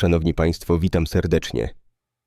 Szanowni Państwo, witam serdecznie.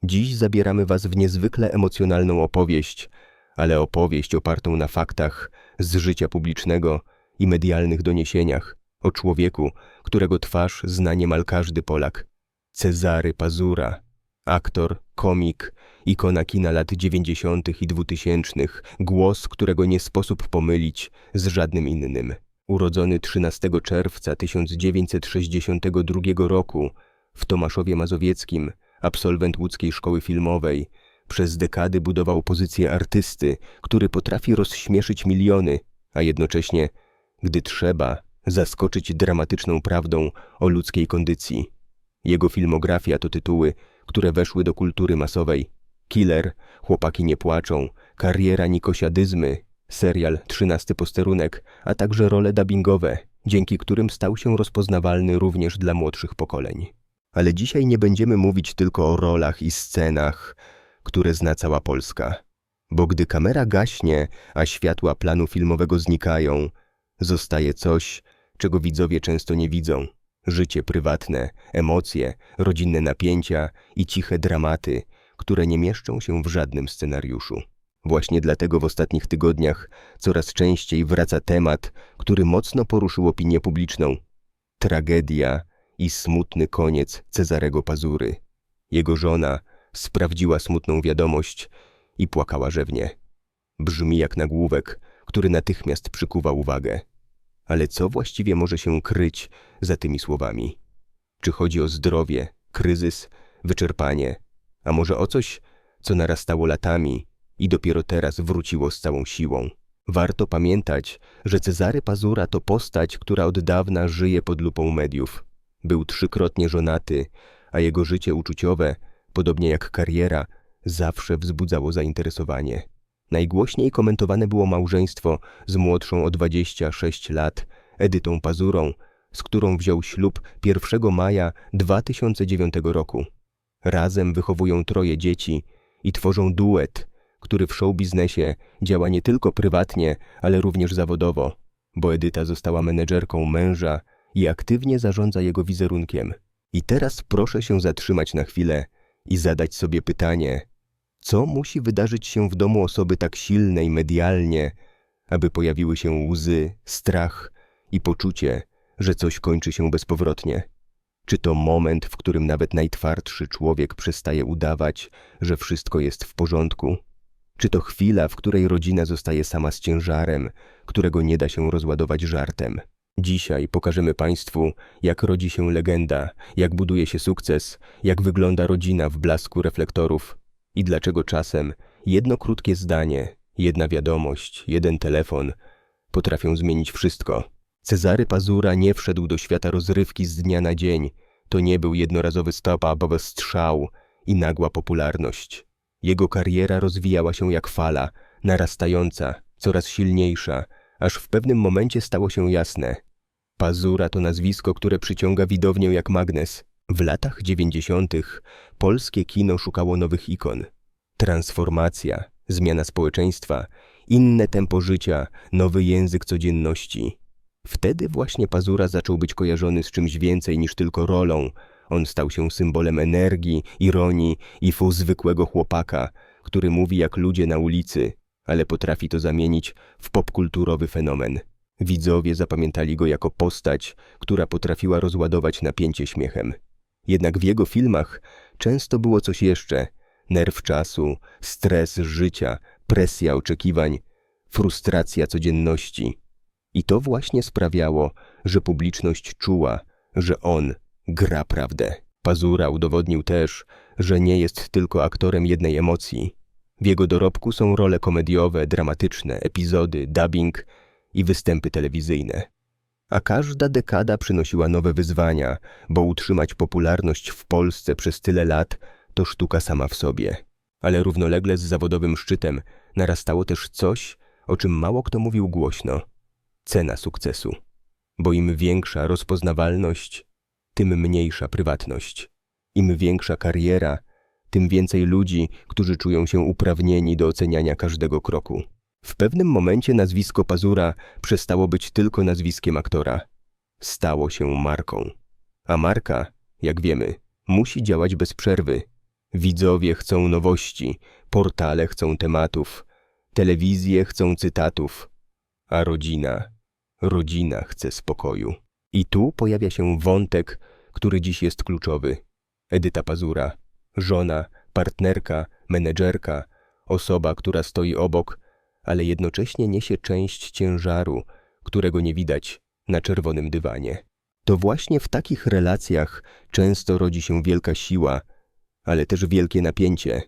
Dziś zabieramy Was w niezwykle emocjonalną opowieść, ale opowieść opartą na faktach z życia publicznego i medialnych doniesieniach o człowieku, którego twarz zna niemal każdy Polak. Cezary Pazura, aktor, komik, ikona kina lat 90. i 2000, głos, którego nie sposób pomylić z żadnym innym. Urodzony 13 czerwca 1962 roku w Tomaszowie Mazowieckim, absolwent łódzkiej szkoły filmowej, przez dekady budował pozycję artysty, który potrafi rozśmieszyć miliony, a jednocześnie, gdy trzeba, zaskoczyć dramatyczną prawdą o ludzkiej kondycji. Jego filmografia to tytuły, które weszły do kultury masowej. Killer, Chłopaki nie płaczą, Kariera Nikosiadyzmy, serial Trzynasty posterunek, a także role dubbingowe, dzięki którym stał się rozpoznawalny również dla młodszych pokoleń. Ale dzisiaj nie będziemy mówić tylko o rolach i scenach, które zna cała Polska. Bo gdy kamera gaśnie, a światła planu filmowego znikają, zostaje coś, czego widzowie często nie widzą. Życie prywatne, emocje, rodzinne napięcia i ciche dramaty, które nie mieszczą się w żadnym scenariuszu. Właśnie dlatego w ostatnich tygodniach coraz częściej wraca temat, który mocno poruszył opinię publiczną. Tragedia i smutny koniec Cezarego Pazury. Jego żona sprawdziła smutną wiadomość i płakała rzewnie. Brzmi jak nagłówek, który natychmiast przykuwa uwagę. Ale co właściwie może się kryć za tymi słowami? Czy chodzi o zdrowie, kryzys, wyczerpanie, a może o coś, co narastało latami i dopiero teraz wróciło z całą siłą? Warto pamiętać, że Cezary Pazura to postać, która od dawna żyje pod lupą mediów. Był trzykrotnie żonaty, a jego życie uczuciowe, podobnie jak kariera, zawsze wzbudzało zainteresowanie. Najgłośniej komentowane było małżeństwo z młodszą o 26 lat Edytą Pazurą, z którą wziął ślub 1 maja 2009 roku. Razem wychowują troje dzieci i tworzą duet, który w show biznesie działa nie tylko prywatnie, ale również zawodowo, bo Edyta została menedżerką męża i aktywnie zarządza jego wizerunkiem. I teraz proszę się zatrzymać na chwilę i zadać sobie pytanie, co musi wydarzyć się w domu osoby tak silnej medialnie, aby pojawiły się łzy, strach i poczucie, że coś kończy się bezpowrotnie? Czy to moment, w którym nawet najtwardszy człowiek przestaje udawać, że wszystko jest w porządku? Czy to chwila, w której rodzina zostaje sama z ciężarem, którego nie da się rozładować żartem? Dzisiaj pokażemy Państwu, jak rodzi się legenda, jak buduje się sukces, jak wygląda rodzina w blasku reflektorów i dlaczego czasem jedno krótkie zdanie, jedna wiadomość, jeden telefon potrafią zmienić wszystko. Cezary Pazura nie wszedł do świata rozrywki z dnia na dzień. To nie był jednorazowy stop-up, strzał i nagła popularność. Jego kariera rozwijała się jak fala, narastająca, coraz silniejsza, aż w pewnym momencie stało się jasne. Pazura to nazwisko, które przyciąga widownię jak magnes. W latach dziewięćdziesiątych polskie kino szukało nowych ikon. Transformacja, zmiana społeczeństwa, inne tempo życia, nowy język codzienności. Wtedy właśnie Pazura zaczął być kojarzony z czymś więcej niż tylko rolą. On stał się symbolem energii, ironii i fu zwykłego chłopaka, który mówi jak ludzie na ulicy, ale potrafi to zamienić w popkulturowy fenomen. Widzowie zapamiętali go jako postać, która potrafiła rozładować napięcie śmiechem. Jednak w jego filmach często było coś jeszcze: nerw czasu, stres życia, presja oczekiwań, frustracja codzienności. I to właśnie sprawiało, że publiczność czuła, że on gra prawdę. Pazura udowodnił też, że nie jest tylko aktorem jednej emocji. W jego dorobku są role komediowe, dramatyczne, epizody, dubbing i występy telewizyjne. A każda dekada przynosiła nowe wyzwania, bo utrzymać popularność w Polsce przez tyle lat to sztuka sama w sobie. Ale równolegle z zawodowym szczytem narastało też coś, o czym mało kto mówił głośno cena sukcesu. Bo im większa rozpoznawalność, tym mniejsza prywatność. Im większa kariera, tym więcej ludzi, którzy czują się uprawnieni do oceniania każdego kroku. W pewnym momencie nazwisko Pazura przestało być tylko nazwiskiem aktora. Stało się marką. A marka, jak wiemy, Musi działać bez przerwy. Widzowie chcą nowości, portale chcą tematów, telewizje chcą cytatów, a rodzina, rodzina chce spokoju. I tu pojawia się wątek, który dziś jest kluczowy. Edyta Pazura, żona, partnerka, menedżerka, osoba, która stoi obok, ale jednocześnie niesie część ciężaru, którego nie widać na czerwonym dywanie. To właśnie w takich relacjach często rodzi się wielka siła, ale też wielkie napięcie,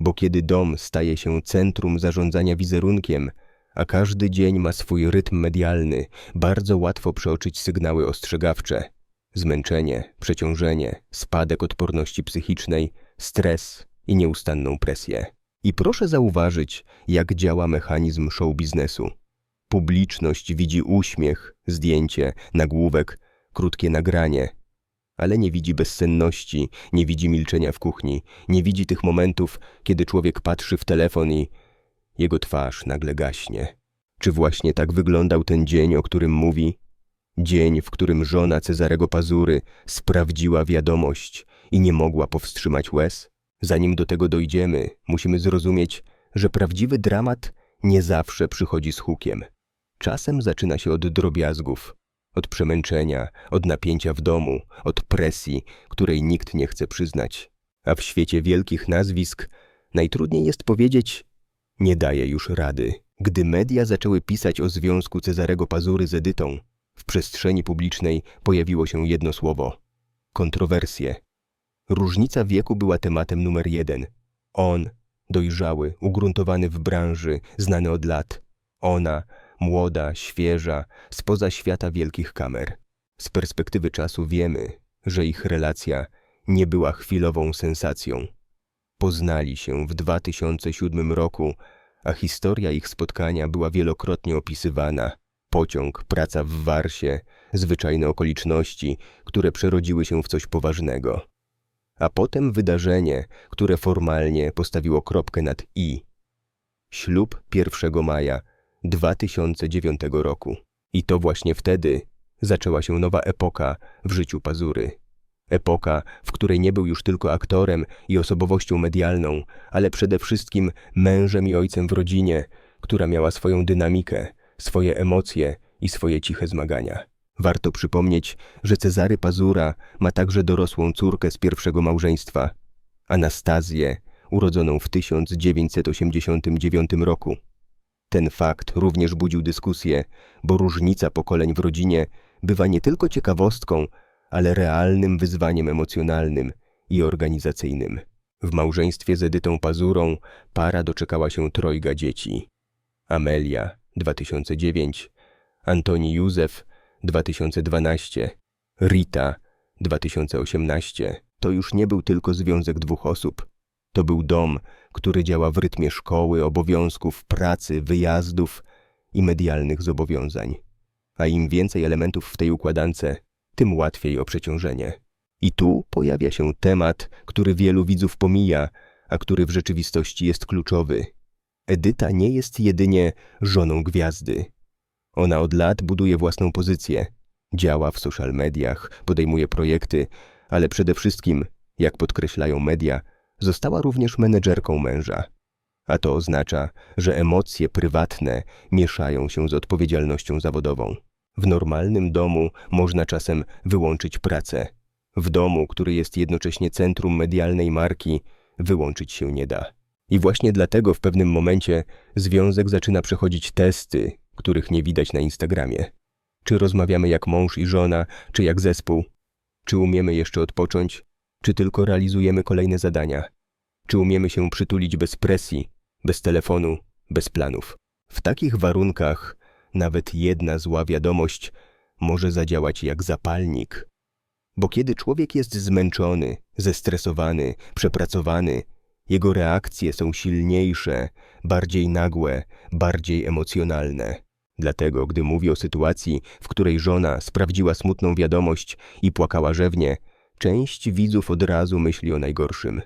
bo kiedy dom staje się centrum zarządzania wizerunkiem, a każdy dzień ma swój rytm medialny, bardzo łatwo przeoczyć sygnały ostrzegawcze. Zmęczenie, przeciążenie, spadek odporności psychicznej, stres i nieustanną presję. I proszę zauważyć, jak działa mechanizm show biznesu. Publiczność widzi uśmiech, zdjęcie, nagłówek, krótkie nagranie, ale nie widzi bezsenności, nie widzi milczenia w kuchni, nie widzi tych momentów, kiedy człowiek patrzy w telefon i jego twarz nagle gaśnie. Czy właśnie tak wyglądał ten dzień, o którym mówi? Dzień, w którym żona Cezarego Pazury sprawdziła wiadomość i nie mogła powstrzymać łez? Zanim do tego dojdziemy, musimy zrozumieć, że prawdziwy dramat nie zawsze przychodzi z hukiem. Czasem zaczyna się od drobiazgów, od przemęczenia, od napięcia w domu, od presji, której nikt nie chce przyznać. A w świecie wielkich nazwisk najtrudniej jest powiedzieć: Nie daję już rady. Gdy media zaczęły pisać o związku Cezarego Pazury z Edytą, w przestrzeni publicznej pojawiło się jedno słowo kontrowersje. Różnica wieku była tematem numer jeden. On, dojrzały, ugruntowany w branży, znany od lat. Ona, młoda, świeża, spoza świata wielkich kamer. Z perspektywy czasu wiemy, że ich relacja nie była chwilową sensacją. Poznali się w 2007 roku, a historia ich spotkania była wielokrotnie opisywana. Pociąg, praca w Warsie, zwyczajne okoliczności, które przerodziły się w coś poważnego. A potem wydarzenie, które formalnie postawiło kropkę nad i. Ślub 1 maja 2009 roku. I to właśnie wtedy zaczęła się nowa epoka w życiu Pazury. Epoka, w której nie był już tylko aktorem i osobowością medialną, ale przede wszystkim mężem i ojcem w rodzinie, która miała swoją dynamikę, swoje emocje i swoje ciche zmagania. Warto przypomnieć, że Cezary Pazura ma także dorosłą córkę z pierwszego małżeństwa, Anastazję, urodzoną w 1989 roku. Ten fakt również budził dyskusję, bo różnica pokoleń w rodzinie bywa nie tylko ciekawostką, ale realnym wyzwaniem emocjonalnym i organizacyjnym. W małżeństwie z Edytą Pazurą para doczekała się trojga dzieci. Amelia 2009, Antoni Józef 2012, Rita 2018. To już nie był tylko związek dwóch osób. To był dom, który działa w rytmie szkoły, obowiązków, pracy, wyjazdów i medialnych zobowiązań. A im więcej elementów w tej układance, tym łatwiej o przeciążenie. I tu pojawia się temat, który wielu widzów pomija, a który w rzeczywistości jest kluczowy. Edyta nie jest jedynie żoną gwiazdy. Ona od lat buduje własną pozycję, działa w social mediach, podejmuje projekty, ale przede wszystkim, jak podkreślają media, została również menedżerką męża. A to oznacza, że emocje prywatne mieszają się z odpowiedzialnością zawodową. W normalnym domu można czasem wyłączyć pracę. W domu, który jest jednocześnie centrum medialnej marki, wyłączyć się nie da. I właśnie dlatego w pewnym momencie związek zaczyna przechodzić testy, których nie widać na Instagramie. Czy rozmawiamy jak mąż i żona, czy jak zespół? Czy umiemy jeszcze odpocząć, czy tylko realizujemy kolejne zadania? Czy umiemy się przytulić bez presji, bez telefonu, bez planów? W takich warunkach nawet jedna zła wiadomość może zadziałać jak zapalnik. Bo kiedy człowiek jest zmęczony, zestresowany, przepracowany, jego reakcje są silniejsze, bardziej nagłe, bardziej emocjonalne. Dlatego, gdy mówi o sytuacji, w której żona sprawdziła smutną wiadomość i płakała rzewnie, część widzów od razu myśli o najgorszym.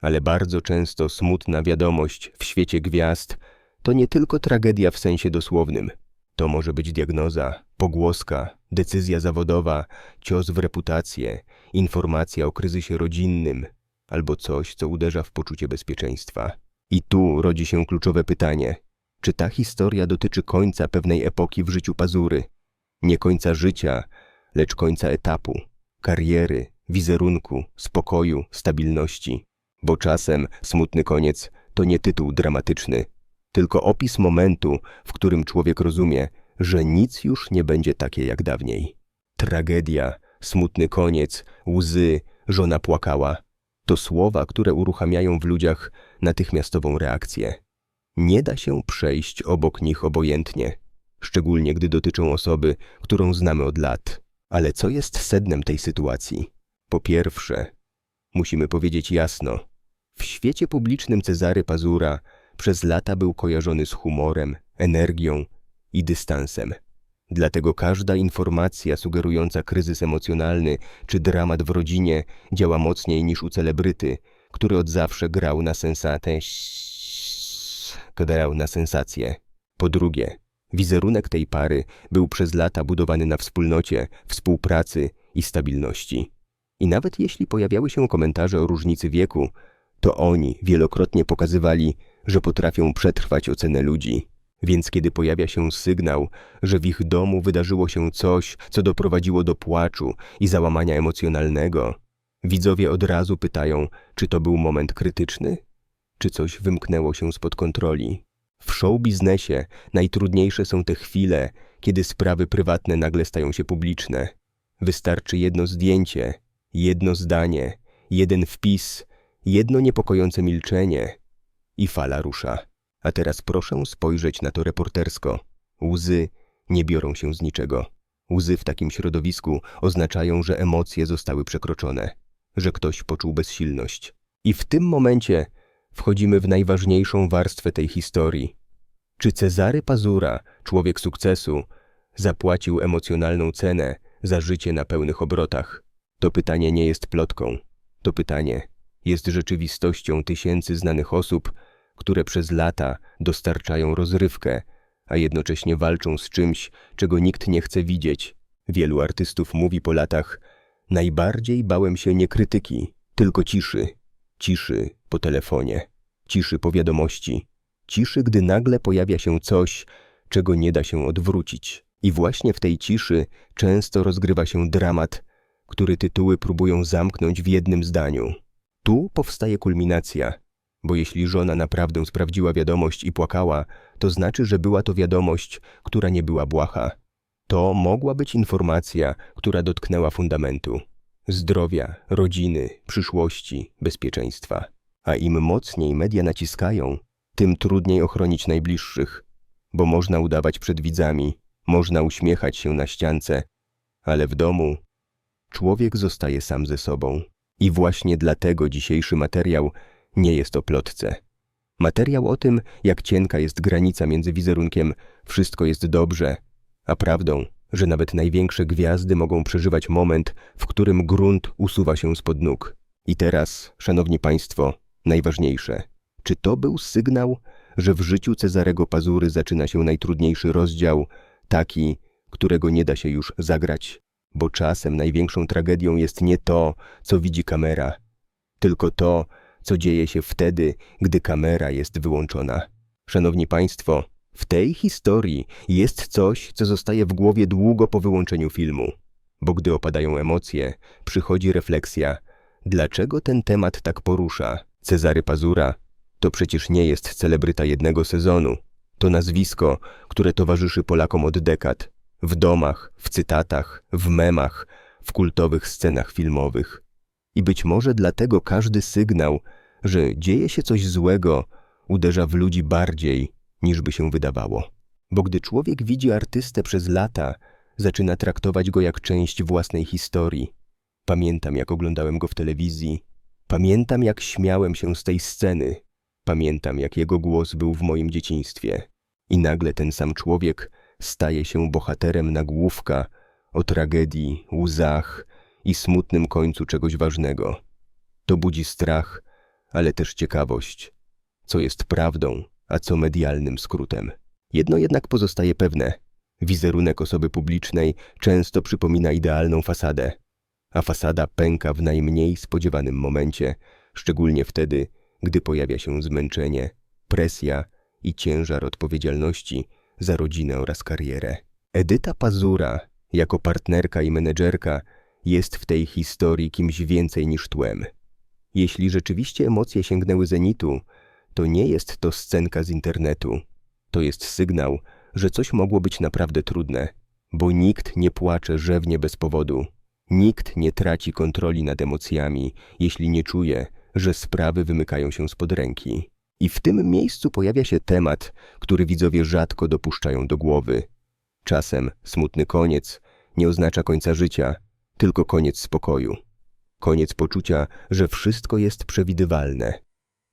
Ale bardzo często smutna wiadomość w świecie gwiazd to nie tylko tragedia w sensie dosłownym. To może być diagnoza, pogłoska, decyzja zawodowa, cios w reputację, informacja o kryzysie rodzinnym albo coś, co uderza w poczucie bezpieczeństwa. I tu rodzi się kluczowe pytanie: czy ta historia dotyczy końca pewnej epoki w życiu Pazury? Nie końca życia, lecz końca etapu, kariery, wizerunku, spokoju, stabilności. Bo czasem smutny koniec to nie tytuł dramatyczny, tylko opis momentu, w którym człowiek rozumie, że nic już nie będzie takie jak dawniej. Tragedia, smutny koniec, łzy, żona płakała to słowa, które uruchamiają w ludziach natychmiastową reakcję. Nie da się przejść obok nich obojętnie, szczególnie gdy dotyczą osoby, którą znamy od lat. Ale co jest sednem tej sytuacji? Po pierwsze, musimy powiedzieć jasno, w świecie publicznym Cezary Pazura przez lata był kojarzony z humorem, energią i dystansem. Dlatego każda informacja sugerująca kryzys emocjonalny czy dramat w rodzinie działa mocniej niż u celebryty, który od zawsze grał na sensatę, grał na sensację. Po drugie, wizerunek tej pary był przez lata budowany na wspólnocie, współpracy i stabilności. I nawet jeśli pojawiały się komentarze o różnicy wieku, to oni wielokrotnie pokazywali, że potrafią przetrwać ocenę ludzi. Więc kiedy pojawia się sygnał, że w ich domu wydarzyło się coś, co doprowadziło do płaczu i załamania emocjonalnego, widzowie od razu pytają, czy to był moment krytyczny, czy coś wymknęło się spod kontroli. W show biznesie najtrudniejsze są te chwile, kiedy sprawy prywatne nagle stają się publiczne. Wystarczy jedno zdjęcie, jedno zdanie, jeden wpis, jedno niepokojące milczenie i fala rusza. A teraz proszę spojrzeć na to reportersko. Łzy nie biorą się z niczego. Łzy w takim środowisku oznaczają, że emocje zostały przekroczone, że ktoś poczuł bezsilność. I w tym momencie wchodzimy w najważniejszą warstwę tej historii. Czy Cezary Pazura, człowiek sukcesu, zapłacił emocjonalną cenę za życie na pełnych obrotach? To pytanie nie jest plotką. To pytanie jest rzeczywistością tysięcy znanych osób, które przez lata dostarczają rozrywkę, a jednocześnie walczą z czymś, czego nikt nie chce widzieć. Wielu artystów mówi po latach: Najbardziej bałem się nie krytyki, tylko ciszy. Ciszy po telefonie, ciszy po wiadomości, ciszy, gdy nagle pojawia się coś, czego nie da się odwrócić. I właśnie w tej ciszy często rozgrywa się dramat, który tytuły próbują zamknąć w jednym zdaniu. Tu powstaje kulminacja, bo jeśli żona naprawdę sprawdziła wiadomość i płakała, to znaczy, że była to wiadomość, która nie była błaha. To mogła być informacja, która dotknęła fundamentu zdrowia, rodziny, przyszłości, bezpieczeństwa. A im mocniej media naciskają, tym trudniej ochronić najbliższych, bo można udawać przed widzami, można uśmiechać się na ściance, ale w domu człowiek zostaje sam ze sobą. I właśnie dlatego dzisiejszy materiał nie jest o plotce. Materiał o tym, jak cienka jest granica między wizerunkiem wszystko jest dobrze, a prawdą, że nawet największe gwiazdy mogą przeżywać moment, w którym grunt usuwa się spod nóg. I teraz, szanowni państwo, najważniejsze. Czy to był sygnał, że w życiu Cezarego Pazury zaczyna się najtrudniejszy rozdział, taki, którego nie da się już zagrać? Bo czasem największą tragedią jest nie to, co widzi kamera, tylko to, co dzieje się wtedy, gdy kamera jest wyłączona. Szanowni Państwo, w tej historii jest coś, co zostaje w głowie długo po wyłączeniu filmu. Bo gdy opadają emocje, przychodzi refleksja, dlaczego ten temat tak porusza. Cezary Pazura to przecież nie jest celebryta jednego sezonu. To nazwisko, które towarzyszy Polakom od dekad. W domach, w cytatach, w memach, w kultowych scenach filmowych. I być może dlatego każdy sygnał, że dzieje się coś złego, uderza w ludzi bardziej, niż by się wydawało. Bo gdy człowiek widzi artystę przez lata, zaczyna traktować go jak część własnej historii. Pamiętam, jak oglądałem go w telewizji. Pamiętam, jak śmiałem się z tej sceny. Pamiętam, jak jego głos był w moim dzieciństwie. I nagle ten sam człowiek staje się bohaterem nagłówka o tragedii, łzach i smutnym końcu czegoś ważnego. To budzi strach, ale też ciekawość, co jest prawdą, a co medialnym skrótem. Jedno jednak pozostaje pewne. Wizerunek osoby publicznej często przypomina idealną fasadę, a fasada pęka w najmniej spodziewanym momencie, szczególnie wtedy, gdy pojawia się zmęczenie, presja i ciężar odpowiedzialności za rodzinę oraz karierę. Edyta Pazura, jako partnerka i menedżerka, jest w tej historii kimś więcej niż tłem. Jeśli rzeczywiście emocje sięgnęły zenitu, to nie jest to scenka z internetu. To jest sygnał, że coś mogło być naprawdę trudne, bo nikt nie płacze rzewnie bez powodu. Nikt nie traci kontroli nad emocjami, jeśli nie czuje, że sprawy wymykają się spod ręki. I w tym miejscu pojawia się temat, który widzowie rzadko dopuszczają do głowy. Czasem smutny koniec nie oznacza końca życia, tylko koniec spokoju. Koniec poczucia, że wszystko jest przewidywalne.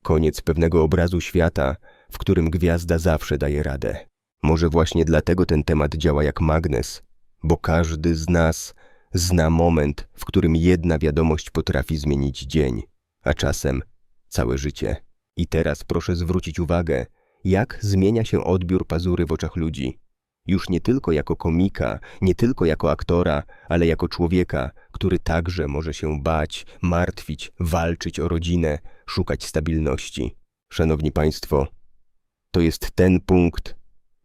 Koniec pewnego obrazu świata, w którym gwiazda zawsze daje radę. Może właśnie dlatego ten temat działa jak magnes, bo każdy z nas zna moment, w którym jedna wiadomość potrafi zmienić dzień, a czasem całe życie. I teraz proszę zwrócić uwagę, jak zmienia się odbiór pazury w oczach ludzi. Już nie tylko jako komika, nie tylko jako aktora, ale jako człowieka, który także może się bać, martwić, walczyć o rodzinę, szukać stabilności. Szanowni Państwo, to jest ten punkt,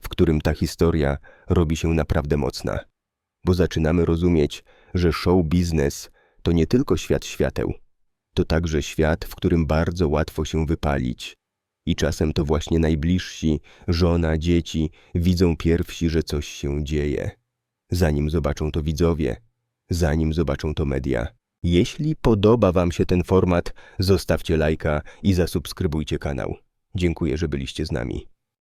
w którym ta historia robi się naprawdę mocna, bo zaczynamy rozumieć, że show biznes to nie tylko świat świateł, to także świat, w którym bardzo łatwo się wypalić. I czasem to właśnie najbliżsi, żona, dzieci, widzą pierwsi, że coś się dzieje. Zanim zobaczą to widzowie, zanim zobaczą to media. Jeśli podoba Wam się ten format, zostawcie lajka i zasubskrybujcie kanał. Dziękuję, że byliście z nami.